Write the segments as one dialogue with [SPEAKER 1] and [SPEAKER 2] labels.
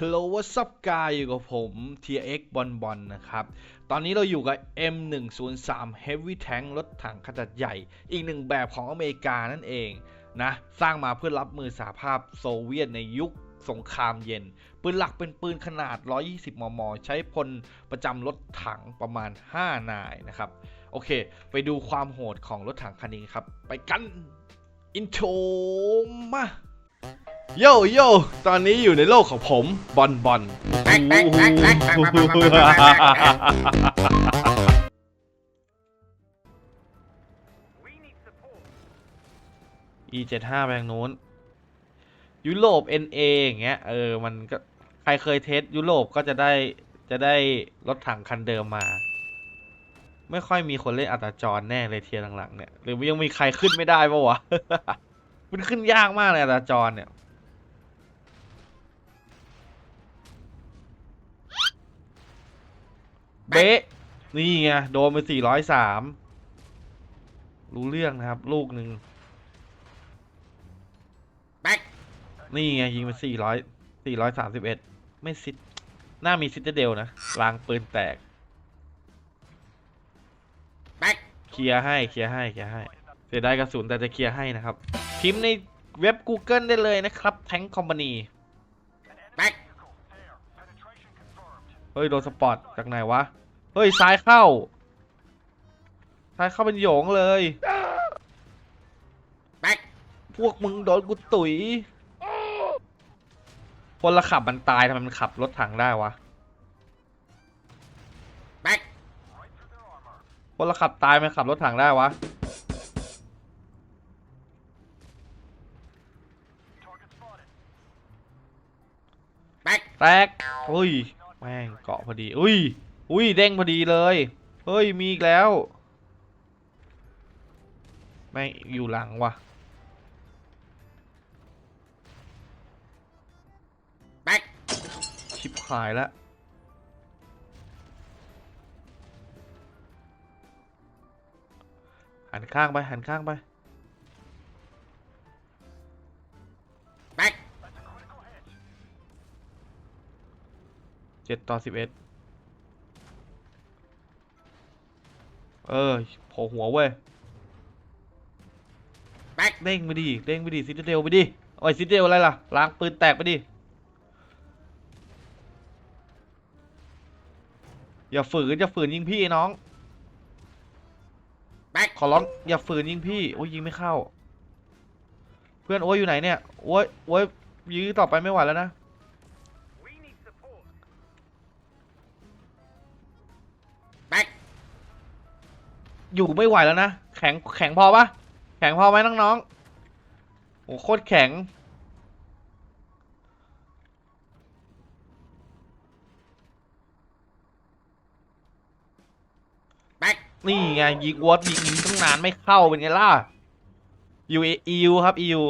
[SPEAKER 1] Hello what's up guy อยู่กับผม TX บอลบอลนะครับ ตอนนี้เราอยู่กับ M103 Heavy Tank รถถังขนาดใหญ่ อีกหนึ่งแบบของอเมริกานั่นเองนะ สร้างมาเพื่อรับมือสหภาพโซเวียตในยุคสงครามเย็น ปืนหลักเป็นปืนขนาด 120 มม ใช้พลประจำรถถังประมาณ 5 นายนะครับ โอเค ไปดูความโหดของรถถังคันนี้ครับ ไปกัน อินโทรมา โยโยตอนนี้อยู่ในโลกของผมบอลบอลอีเจ็ดห้าไปทางนู้น ยุโรป NA อย่างเงี้ยเออมันก็ใครเคยเทสยุโรปก็จะได้จะได้รถถังคันเดิมมา ไม่ค่อยมีคนเล่นอัตจรแน่เลยเทียหลังๆเนี่ย หรือยังมีใครขึ้นไม่ได้ปะวะ มันขึ้นยากมากเลยอัตจรเนี่ย เบ๊ะ นี่ไง โดนไปสี่ร้อยสามรู้เรื่องนะครับ ลูกหนึ่ง
[SPEAKER 2] Back,
[SPEAKER 1] นี่ไง ยิงไปสี่ร้อยสี่ร้อยสามสิบเอ็ดไม่ซิดหน้ามีซิตเดลนะรางปืนแตก
[SPEAKER 2] back,
[SPEAKER 1] เคลียร์ให้เคลียร์ให้เคลียร์ให้ เสียดายกระสุนแต่จะเคลียร์ให้นะครับ พิมพ์ในเว็บ Google ได้เลยนะครับแทงคอมพานี
[SPEAKER 2] back,
[SPEAKER 1] เฮ้ย โดนสปอตจากไหนวะ เฮ้ยซ้ายเข้า ซ้ายเข้าเป็นโหยงเลย
[SPEAKER 2] back,
[SPEAKER 1] พวกมึงโดนกูตุ๋ยพลขับมันตายทำไมมันขับรถถังได้วะ
[SPEAKER 2] back,
[SPEAKER 1] พลขับตายมันขับรถถังได้วะ
[SPEAKER 2] back,
[SPEAKER 1] แตกอุ้ย แม่งเกาะพอดี อุ้ย อุ้ยเด้งพอดีเลย เฮ้ยมีอีกแล้วแม่งอยู่หลังว่ะ
[SPEAKER 2] back,
[SPEAKER 1] ชิบหายแล้วหันข้างไปหันข้างไป
[SPEAKER 2] back,
[SPEAKER 1] เจ็ดต่อสิบเอ็ด เออโผล่หัวเว้ย
[SPEAKER 2] back,
[SPEAKER 1] เด้งไปดิเด้งไปดิซิตเดลไปดิโอ้ยซิตเดลอะไรล่ะล้างปืนแตกไปดิอย่าฝืนอย่าฝืนยิงพี่น้อง
[SPEAKER 2] back,
[SPEAKER 1] ขอร้องอย่าฝืนยิงพี่โอ้ยยิงไม่เข้า เพื่อนโอ้ยอยู่ไหนเนี่ยโอ้ยโอ้ยยิงต่อไปไม่ไหวแล้วนะ อยู่ไม่ไหวแล้วนะ แข็งแข็งพอปะแข็งพอไหมน้องๆโอ้โคตรแข็ง
[SPEAKER 2] back,
[SPEAKER 1] นี่ไงยิงวอตยิงยิงตั้งนานไม่เข้าเป็นไงล่ะยูเอยูครับยู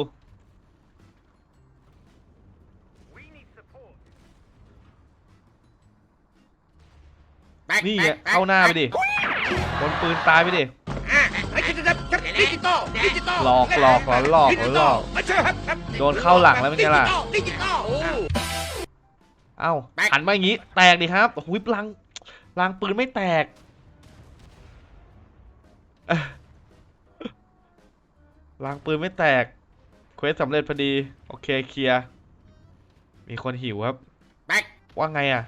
[SPEAKER 2] back,
[SPEAKER 1] นี่ไง
[SPEAKER 2] back,
[SPEAKER 1] เข้าหน้าไปดิบ นปืนตายไปดิ
[SPEAKER 2] ดิจิตอลดิจิตอล
[SPEAKER 1] หลอกหลอกหลอกหลอกหลอกโดนเข้าหลังแล้วเป็นไงล่ะ
[SPEAKER 2] ดิจิตอล
[SPEAKER 1] เอ้า
[SPEAKER 2] แตก
[SPEAKER 1] หันมาอย่างงี้ แตกดิครับโอ้โหลังลังปืนไม่แตกเอ้อลังปืนไม่แตก เควสสำเร็จพอดี โอเคเคลียร์มีคนหิวครับว่าไงอะ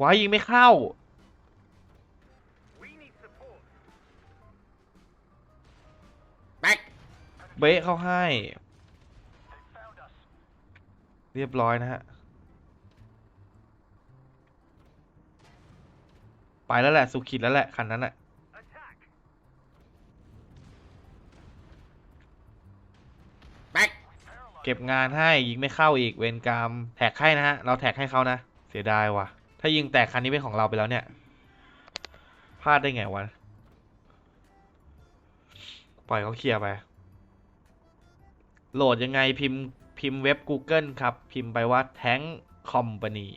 [SPEAKER 1] ว้ายยิงไม่เข้า เบะเข้าให้ เรียบร้อยนะฮะ ไปแล้วแหละ สุขิดแล้วแหละ คันนั้นแหละ
[SPEAKER 2] back,
[SPEAKER 1] เก็บงานให้ยิงไม่เข้าอีกเวรกรรม แท็กให้นะฮะ เราแท็กให้เขานะ เสียดายว่ะ ถ้ายิงแตกคันนี้เป็นของเราไปแล้วเนี่ย พลาดได้ไงวะ ปล่อยเขาเคลียร์ไป โหลดยังไงพิมพิมพ์เว็บ Google ครับ พิมพ์ไปว่า Tank Company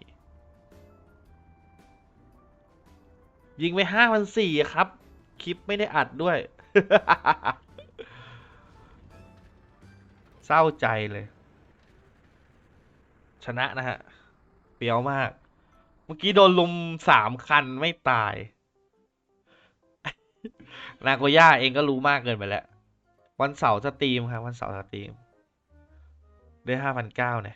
[SPEAKER 1] ยิงไปห้าพันสี่ครับ คลิปไม่ได้อัดด้วย เศร้าใจเลย ชนะนะฮะ เปียวมาก เมื่อกี้โดนลุมสามคันไม่ตาย นาโกย่าเองก็รู้มากเกินไปแล้ว วันเสาร์สตรีมครับ วันเสาร์สตรีม ได้ห้าพันเก้าเนี่ย